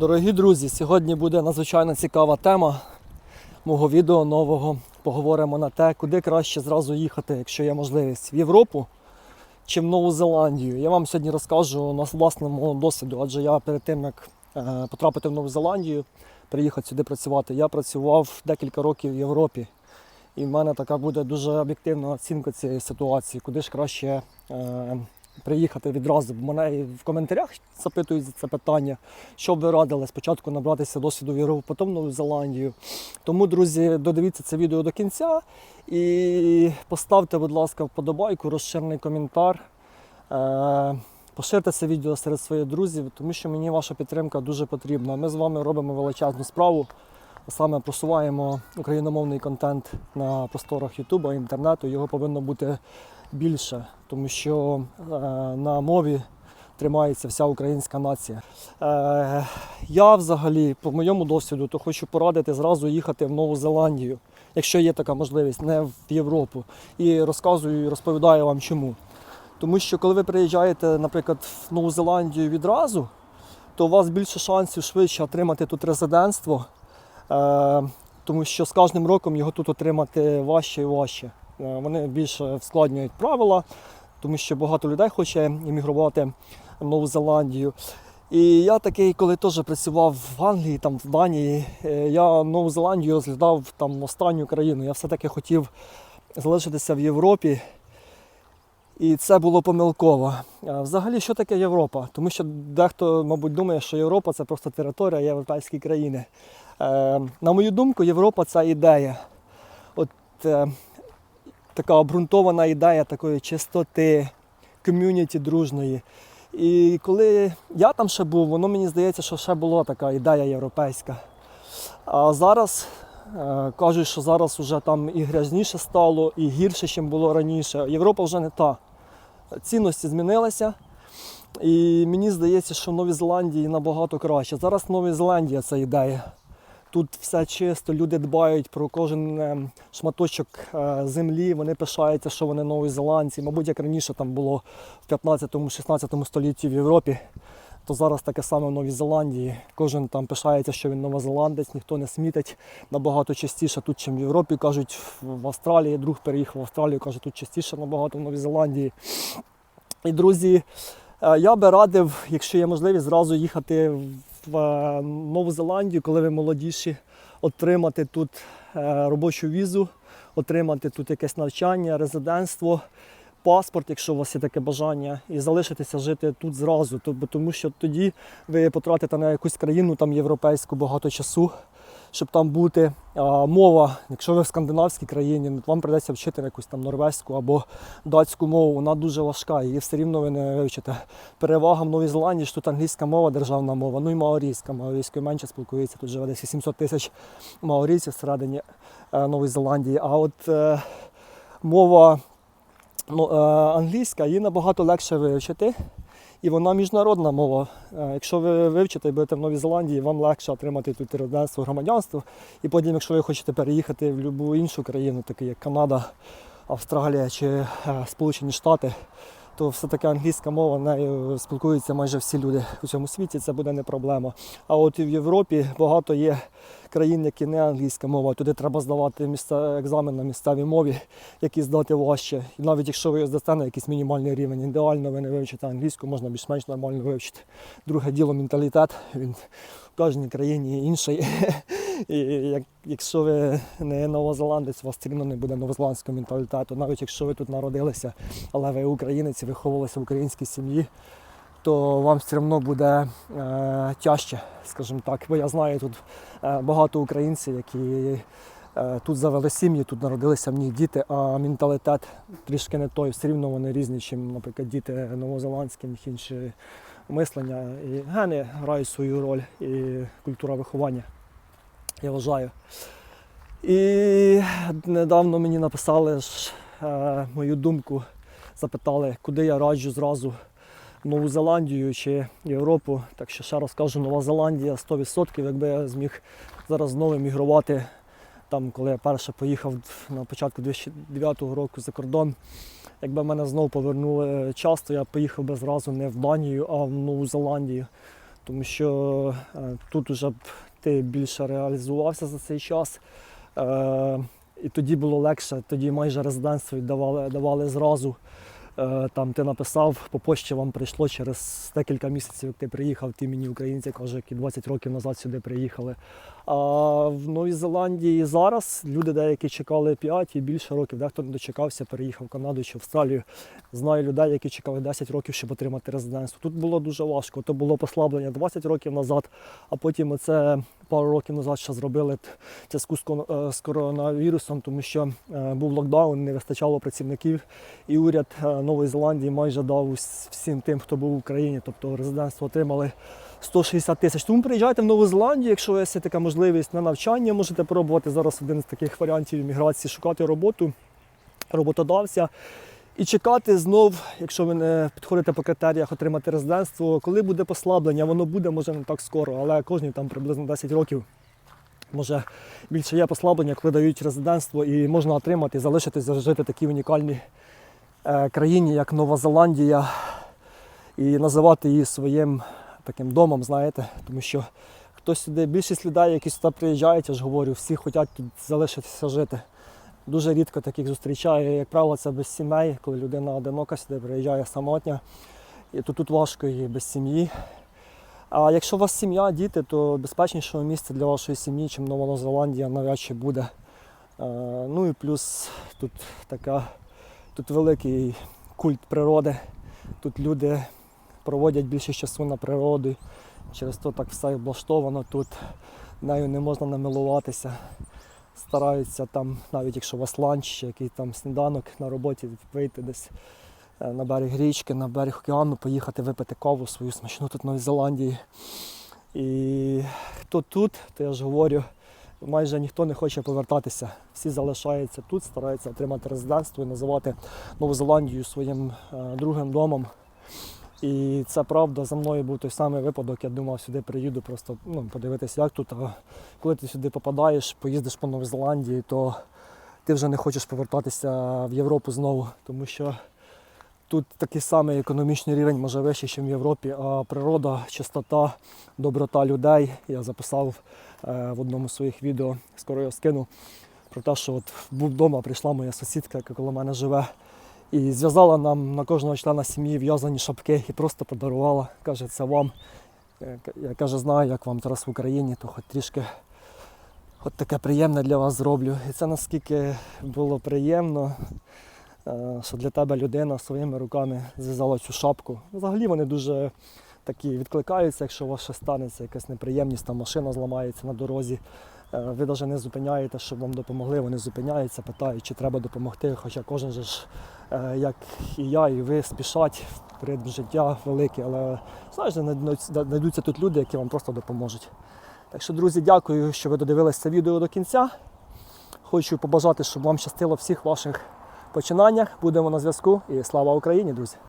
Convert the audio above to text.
Дорогі друзі, сьогодні буде надзвичайно цікава тема мого відео нового. Поговоримо на те, куди краще зразу їхати, якщо є можливість, в Європу чи в Нову Зеландію. Я вам сьогодні розкажу на власному досвіду, адже я перед тим, як е, потрапити в Нову Зеландію, приїхати сюди працювати, я працював декілька років в Європі. І в мене така буде дуже об'єктивна оцінка цієї ситуації, куди ж краще е, приїхати відразу. Бо мене в коментарях запитують за це питання, що ви радили спочатку набратися досвіду в Європу, потім Нову Зеландію. Тому, друзі, додивіться це відео до кінця і поставте, будь ласка, вподобайку, розширений коментар. Е, Поширте це відео серед своїх друзів, тому що мені ваша підтримка дуже потрібна. Ми з вами робимо величезну справу. а Саме просуваємо україномовний контент на просторах Ютуба, інтернету. Його повинно бути більше, тому що е, на мові тримається вся українська нація. Е, я взагалі, по моєму досвіду, то хочу порадити зразу їхати в Нову Зеландію, якщо є така можливість, не в Європу. І розказую і розповідаю вам чому. Тому що коли ви приїжджаєте, наприклад, в Нову Зеландію відразу, то у вас більше шансів швидше отримати тут резидентство, е, тому що з кожним роком його тут отримати важче і важче. Вони більше вскладнюють правила, тому що багато людей хоче іммігрувати в Нову Зеландію. І я такий, коли теж працював в Англії, там в Данії, е, я Нову Зеландію розглядав там останню країну. Я все-таки хотів залишитися в Європі. І це було помилково. Взагалі, що таке Європа? Тому що дехто, мабуть, думає, що Європа це просто територія європейські країни. Е, на мою думку, Європа це ідея. От е, така обґрунтована ідея такої чистоти, ком'юніті дружної. І коли я там ще був, воно мені здається, що ще була така ідея європейська. А зараз е, кажуть, що зараз вже там і грязніше стало, і гірше, ніж було раніше. Європа вже не та. Цінності змінилися. І мені здається, що в Новій Зеландії набагато краще. Зараз Нова Зеландія це ідея. Тут все чисто, люди дбають про кожен е, шматочок е, землі, вони пишаються, що вони новозеландці. Мабуть, як раніше там було в 15-16 столітті в Європі, то зараз таке саме в Новій Зеландії. Кожен там пишається, що він новозеландець, ніхто не смітить. Набагато частіше тут, ніж в Європі. Кажуть, в Австралії друг переїхав в Австралію, каже, тут частіше набагато в Новій Зеландії. І друзі, е, я би радив, якщо є можливість, зразу їхати в е, Нову Зеландію, коли ви молодіші, отримати тут е, робочу візу, отримати тут якесь навчання, резидентство, паспорт, якщо у вас є таке бажання, і залишитися жити тут зразу. Тому що тоді ви потратите на якусь країну там європейську багато часу. Щоб там бути а, мова, якщо ви в скандинавській країні, ну, вам придеться вчити якусь там норвезьку або датську мову, вона дуже важка, її все рівно ви не вивчите. Перевага в Новій Зеландії, що тут англійська мова, державна мова, ну і маорійська. Маорійською менше спілкується, тут живе десь 700 тисяч маорійців всередині е, Нової Зеландії. А от е, мова ну, е, англійська, її набагато легше вивчити. І вона міжнародна мова. Е, Якщо ви вивчите і будете в Новій Зеландії, вам легше отримати тут резидентство, громадянство. І потім, якщо ви хочете переїхати в будь-яку іншу країну, таку як Канада, Австралія чи е, Сполучені Штати, то все-таки англійська мова, нею спілкуються майже всі люди у цьому світі, це буде не проблема. А от в Європі багато є країн, які не англійська мова. Туди треба здавати місце, екзамен на місцевій мові, які здати важче. І навіть якщо ви здасте на якийсь мінімальний рівень, ідеально ви не вивчите англійську, можна більш-менш нормально вивчити. Друге діло менталітет. Він в кожній країні інший. І як, якщо ви не новозеландець, у вас все рівно не буде новозеландського менталітету. Навіть якщо ви тут народилися, але ви українець і виховувалися в українській сім'ї, то вам все одно буде е, тяжче, скажімо так. Бо я знаю тут е, багато українців, які е, тут завели сім'ї, тут народилися в них діти, а менталітет трішки не той. Все рівно вони різні, ніж, наприклад, діти новозеландські, в інші мислення. І гени грають свою роль і культура виховання я вважаю. І недавно мені написали ж, е, мою думку, запитали, куди я раджу зразу Нову Зеландію чи Європу. Так що ще раз кажу, Нова Зеландія 100%, якби я зміг зараз знову мігрувати. Там, коли я перше поїхав на початку 2009 року за кордон, якби мене знову повернули часто, я поїхав би зразу не в Данію, а в Нову Зеландію. тому що е, тут уже б ти більше реалізувався за цей час. Е, і тоді було легше, тоді майже резидентство віддавали давали зразу. Е, Там ти написав, по пошті вам прийшло через декілька місяців, як ти приїхав, ти мені українці, каже, які 20 років назад сюди приїхали. А в Новій Зеландії зараз люди деякі чекали 5 і більше років, дехто не дочекався, переїхав в Канаду чи Австралію. Знаю людей, які чекали 10 років, щоб отримати резидентство. Тут було дуже важко. То було послаблення 20 років назад, а потім оце пару років назад ще зробили в зв'язку е, з коронавірусом, тому що е, був локдаун, не вистачало працівників, і уряд е, Нової Зеландії майже дав всім тим, хто був в Україні, тобто резидентство отримали 160 тисяч. Тому приїжджайте в Нову Зеландію, якщо є така можливість на навчання, можете пробувати зараз один з таких варіантів імміграції, шукати роботу, роботодавця. І чекати знов, якщо ви не підходите по критеріях отримати резидентство, коли буде послаблення, воно буде, може не так скоро, але кожні там приблизно 10 років. Може більше є послаблення, коли дають резидентство і можна отримати і залишитися жити в такій унікальній е, країні, як Нова Зеландія, і називати її своїм таким домом, знаєте, тому що хтось сюди, більшість людей, які сюди приїжджають, я ж говорю, всі хочуть тут залишитися жити. Дуже рідко таких зустрічаю. Як правило, це без сімей, коли людина одинока сюди приїжджає самотня. І то тут важко і без сім'ї. А якщо у вас сім'я, діти, то безпечнішого місця для вашої сім'ї, чим Нова Зеландія, навряд чи буде. Е, Ну і плюс тут така, тут великий культ природи. Тут люди проводять більше часу на природі. Через то так все облаштовано тут. Нею не можна намилуватися стараються там, навіть якщо у вас ланч, який там сніданок на роботі, вийти десь е, на берег річки, на берег океану, поїхати випити каву свою смачну тут в Зеландії. І хто тут, то я ж говорю, майже ніхто не хоче повертатися. Всі залишаються тут, стараються отримати резидентство і називати Нову Зеландію своїм е, другим домом. І це правда, за мною був той самий випадок. Я думав, сюди приїду, просто ну, подивитися, як тут. А коли ти сюди попадаєш, поїздиш по Новій Зеландії, то ти вже не хочеш повертатися в Європу знову, тому що тут такий самий економічний рівень, може вищий, ніж в Європі, а природа, чистота, доброта людей. Я записав е, в одному з своїх відео, скоро його скину, про те, що от вдома, прийшла моя сусідка, яка коло мене живе. І зв'язала нам на кожного члена сім'ї в'язані шапки і просто подарувала. Каже, це вам. Я каже, знаю, як вам зараз в Україні, то хоч трішки от таке приємне для вас зроблю. І це наскільки було приємно, е, що для тебе людина своїми руками зв'язала цю шапку. Взагалі вони дуже такі відкликаються, якщо у вас щось станеться, якась неприємність, там машина зламається на дорозі. Е, Ви навіть не зупиняєте, щоб вам допомогли. Вони зупиняються, питають, чи треба допомогти. Хоча кожен же ж, е, як і я, і ви спішать в ритм життя великий, але знаєш, знайдуться- тут люди, які вам просто допоможуть. Так що, друзі, дякую, що ви додивилися це відео до кінця. Хочу побажати, щоб вам щастило всіх ваших починаннях. Будемо на зв'язку і слава Україні, друзі!